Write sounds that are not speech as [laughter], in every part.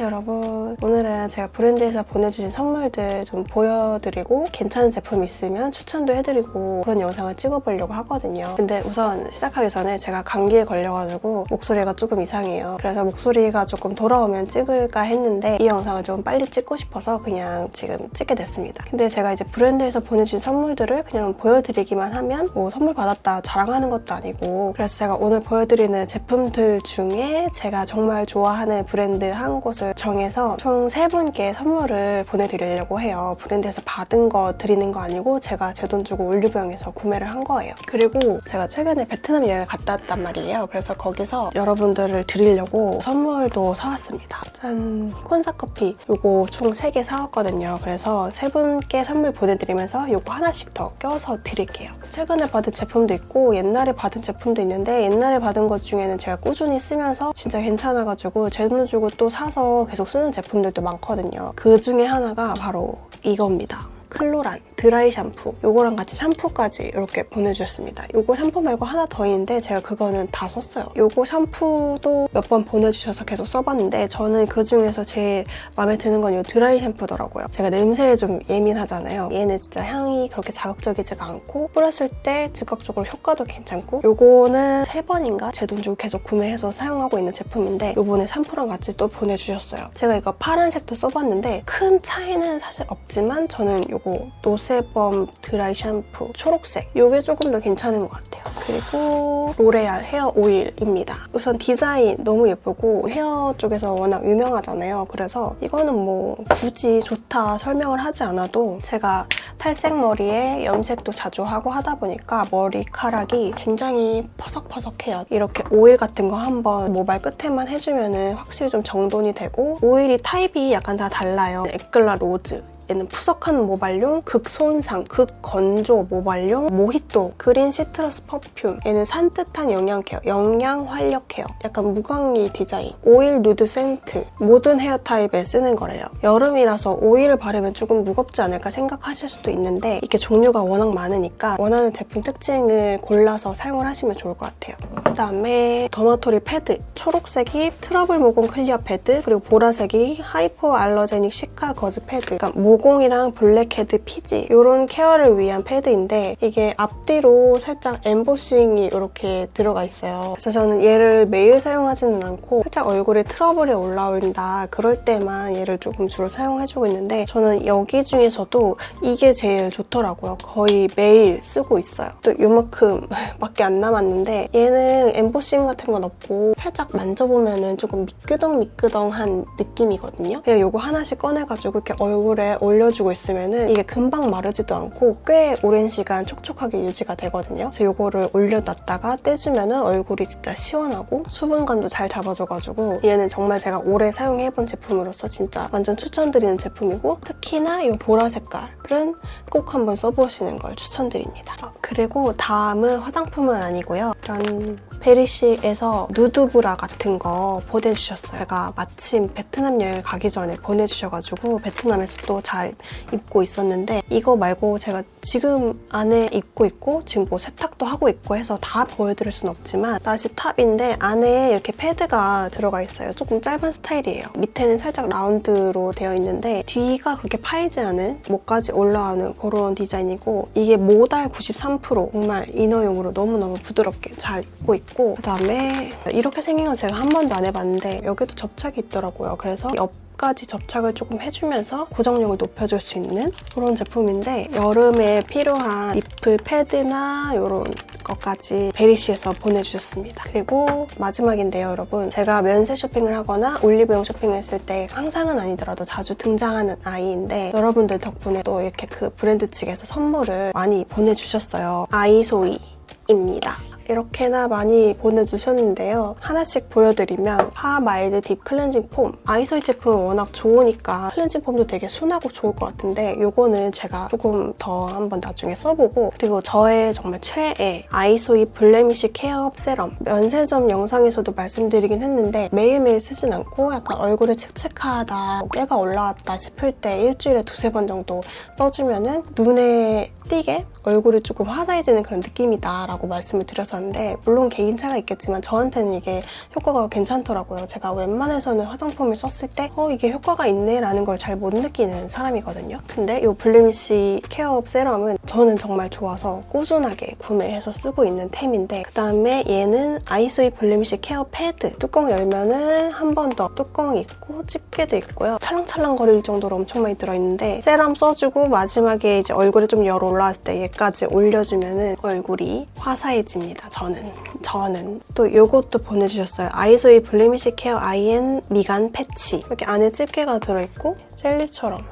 안녕하세요 여러분. 오늘은 제가 브랜드에서 보내주신 선물들 좀 보여드리고 괜찮은 제품 있으면 추천도 해드리고 그런 영상을 찍어보려고 하거든요. 근데 우선 시작하기 전에 제가 감기에 걸려가지고 목소리가 조금 이상해요. 그래서 목소리가 조금 돌아오면 찍을까 했는데 이 영상을 좀 빨리 찍고 싶어서 그냥 지금 찍게 됐습니다. 근데 제가 이제 브랜드에서 보내주신 선물들을 그냥 보여드리기만 하면 뭐 선물 받았다 자랑하는 것도 아니고 그래서 제가 오늘 보여드리는 제품들 중에 제가 정말 좋아하는 브랜드 한 곳을 정해서 총 세 분께 선물을 보내드리려고 해요. 브랜드에서 받은 거 드리는 거 아니고 제가 제 돈 주고 올리브영에서 구매를 한 거예요. 그리고 제가 최근에 베트남 여행을 갔다 왔단 말이에요. 그래서 거기서 여러분들을 드리려고 선물도 사왔습니다. 짠! 콘사 커피 요거 총 3개 사왔거든요. 그래서 세 분께 선물 보내드리면서 요거 하나씩 더 껴서 드릴게요. 최근에 받은 제품도 있고 옛날에 받은 제품도 있는데 옛날에 받은 것 중에는 제가 꾸준히 쓰면서 진짜 괜찮아가지고 제 돈 주고 또 사서 계속 쓰는 제품들도 많거든요. 그 중에 하나가 바로 이겁니다. 클로란 드라이 샴푸 요거랑 같이 샴푸까지 이렇게 보내주셨습니다. 요거 샴푸 말고 하나 더 있는데 제가 그거는 다 썼어요. 요거 샴푸도 몇 번 보내주셔서 계속 써봤는데 저는 그 중에서 제일 마음에 드는 건이 드라이 샴푸더라고요. 제가 냄새에 좀 예민하잖아요. 얘는 진짜 향이 그렇게 자극적이지가 않고 뿌렸을 때 즉각적으로 효과도 괜찮고 요거는 세 번인가? 제 돈 주고 계속 구매해서 사용하고 있는 제품인데 요번에 샴푸랑 같이 또 보내주셨어요. 제가 이거 파란색도 써봤는데 큰 차이는 사실 없지만 저는 요거 노 세범 드라이 샴푸 초록색. 요게 조금 더 괜찮은 것 같아요. 그리고 로레알 헤어 오일입니다. 우선 디자인 너무 예쁘고 헤어 쪽에서 워낙 유명하잖아요. 그래서 이거는 뭐 굳이 좋다 설명을 하지 않아도 제가 탈색 머리에 염색도 자주 하고 하다 보니까 머리카락이 굉장히 퍼석퍼석해요. 이렇게 오일 같은 거 한번 모발 끝에만 해주면 확실히 좀 정돈이 되고 오일이 타입이 약간 다 달라요. 에클라 로즈 얘는 푸석한 모발용, 극손상, 극건조 모발용, 모히또, 그린 시트러스 퍼퓸. 얘는 산뜻한 영양 케어, 영양 활력 케어. 약간 무광이 디자인, 오일 누드 센트. 모든 헤어 타입에 쓰는 거래요. 여름이라서 오일을 바르면 조금 무겁지 않을까 생각하실 수도 있는데 이게 종류가 워낙 많으니까 원하는 제품 특징을 골라서 사용을 하시면 좋을 것 같아요. 그다음에 더마토리 패드. 초록색이 트러블 모공 클리어 패드 그리고 보라색이 하이포 알러제닉 시카 거즈 패드. 그러니까 모 공이랑 블랙헤드 피지 이런 케어를 위한 패드인데 이게 앞뒤로 살짝 엠보싱이 이렇게 들어가 있어요. 그래서 저는 얘를 매일 사용하지는 않고 살짝 얼굴에 트러블이 올라온다 그럴 때만 얘를 조금 주로 사용해주고 있는데 저는 여기 중에서도 이게 제일 좋더라고요. 거의 매일 쓰고 있어요. 또 요만큼 [laughs] 밖에 안 남았는데 얘는 엠보싱 같은 건 없고 살짝 만져보면은 조금 미끄덩미끄덩한 느낌이거든요. 그냥 요거 하나씩 꺼내가지고 이렇게 얼굴에 올려주고 있으면은 이게 금방 마르지도 않고 꽤 오랜 시간 촉촉하게 유지가 되거든요. 그래서 이거를 올려놨다가 떼주면은 얼굴이 진짜 시원하고 수분감도 잘 잡아줘가지고 얘는 정말 제가 오래 사용해본 제품으로서 진짜 완전 추천드리는 제품이고 특히나 이 보라 색깔은 꼭 한번 써보시는 걸 추천드립니다. 어, 그리고 다음은 화장품은 아니고요. 이런 베리시에서 누드브라 같은 거 보내주셨어요. 제가 마침 베트남 여행 가기 전에 보내주셔가지고 베트남에서 또 잘 입고 있었는데 이거 말고 제가 지금 안에 입고 있고 지금 뭐 세탁도 하고 있고 해서 다 보여드릴 순 없지만 나시 탑인데 안에 이렇게 패드가 들어가 있어요. 조금 짧은 스타일이에요. 밑에는 살짝 라운드로 되어 있는데 뒤가 그렇게 파이지 않은 목까지 올라오는 그런 디자인이고 이게 모달 93% 정말 이너용으로 너무너무 부드럽게 잘 입고 있고 그 다음에 이렇게 생긴 건 제가 한 번도 안 해봤는데 여기도 접착이 있더라고요. 그래서 옆 까지 접착을 조금 해주면서 고정력을 높여줄 수 있는 그런 제품인데 여름에 필요한 니플 패드나 이런 것까지 베리시에서 보내주셨습니다. 그리고 마지막인데요, 여러분. 제가 면세 쇼핑을 하거나 올리브영 쇼핑했을 때 항상은 아니더라도 자주 등장하는 아이인데 여러분들 덕분에 또 이렇게 그 브랜드 측에서 선물을 많이 보내주셨어요. 아이소이입니다. 이렇게나 많이 보내주셨는데요. 하나씩 보여드리면 파 마일드 딥 클렌징 폼. 아이소이 제품은 워낙 좋으니까 클렌징 폼도 되게 순하고 좋을 것 같은데 이거는 제가 조금 더 한번 나중에 써보고 그리고 저의 정말 최애 아이소이 블레미쉬 케어 세럼. 면세점 영상에서도 말씀드리긴 했는데 매일매일 쓰진 않고 약간 얼굴에 칙칙하다, 뭐 때가 올라왔다 싶을 때 일주일에 두세 번 정도 써주면은 눈에 띄게 얼굴이 조금 화사해지는 그런 느낌이다 라고 말씀을 드렸었 는데 물론 개인차가 있겠지만 저한테는 이게 효과가 괜찮더라고요. 제가 웬만해서는 화장품을 썼을 때 어, 이게 효과가 있네 라는 걸 잘 못 느끼는 사람이거든요. 근데 이 블루미시 케어업 세럼은 저는 정말 좋아서 꾸준하게 구매해서 쓰고 있는 템인데 그 다음에 얘는 아이소이 블루미시 케어 패드 뚜껑 열면은 한 번 더 뚜껑이 있고 집게도 있고요. 찰랑찰랑 거릴 정도로 엄청 많이 들어있는데 세럼 써주고 마지막에 이제 얼굴에 좀 열 올라왔을 때 얘까지 올려주면은 얼굴이 화사해집니다. 저는 저는 또 요것도 보내주셨어요. 아이소이 블루미시 케어 아이엔 미간 패치 이렇게 안에 집게가 들어있고 젤리처럼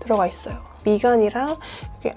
들어가 있어요. 미간이랑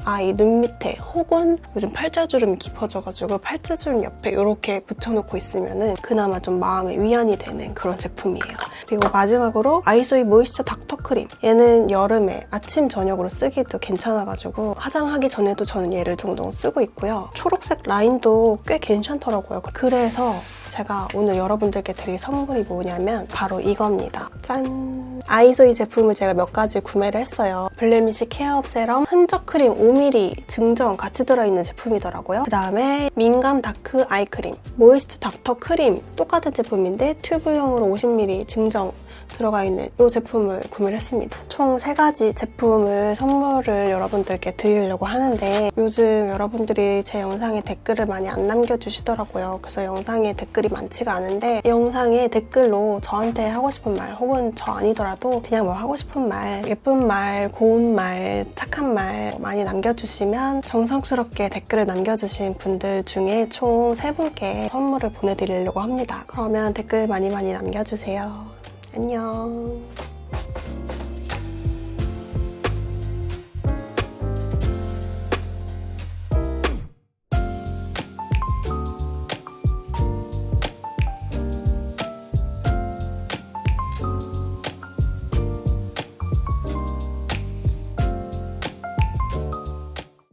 아이 눈 밑에 혹은 요즘 팔자주름이 깊어져가지고 팔자주름 옆에 이렇게 붙여놓고 있으면은 그나마 좀 마음의 위안이 되는 그런 제품이에요. 그리고 마지막으로 아이소이 모이스처 닥터 크림. 얘는 여름에 아침 저녁으로 쓰기도 괜찮아가지고 화장하기 전에도 저는 얘를 종종 쓰고 있고요. 초록색 라인도 꽤 괜찮더라고요. 그래서 제가 오늘 여러분들께 드릴 선물이 뭐냐면 바로 이겁니다. 짠! 아이소이 제품을 제가 몇 가지 구매를 했어요. 블레미시 케어업 세럼, 흔적 크림 5mm 증정 같이 들어있는 제품이더라고요. 그 다음에 민감 다크 아이 크림, 모이스트 닥터 크림 똑같은 제품인데 튜브용으로 50ml 증정 들어가 있는 이 제품을 구매를 했습니다. 총세 가지 제품을 선물을 여러분들께 드리려고 하는데 요즘 여러분들이 제 영상에 댓글을 많이 안 남겨주시더라고요. 그래서 영상에 댓글이 많지가 않은데 이 영상에 댓글로 저한테 하고 싶은 말 혹은 저 아니더라도 그냥 뭐 하고 싶은 말 예쁜 말, 고운 말, 착한 말 많이 남겨주시면 정성스럽게 댓글을 남겨주신 분들 중에 총세 분께 선물을 보내드리려고 합니다. 그러면 댓글 많이 많이 남겨주세요. 안녕.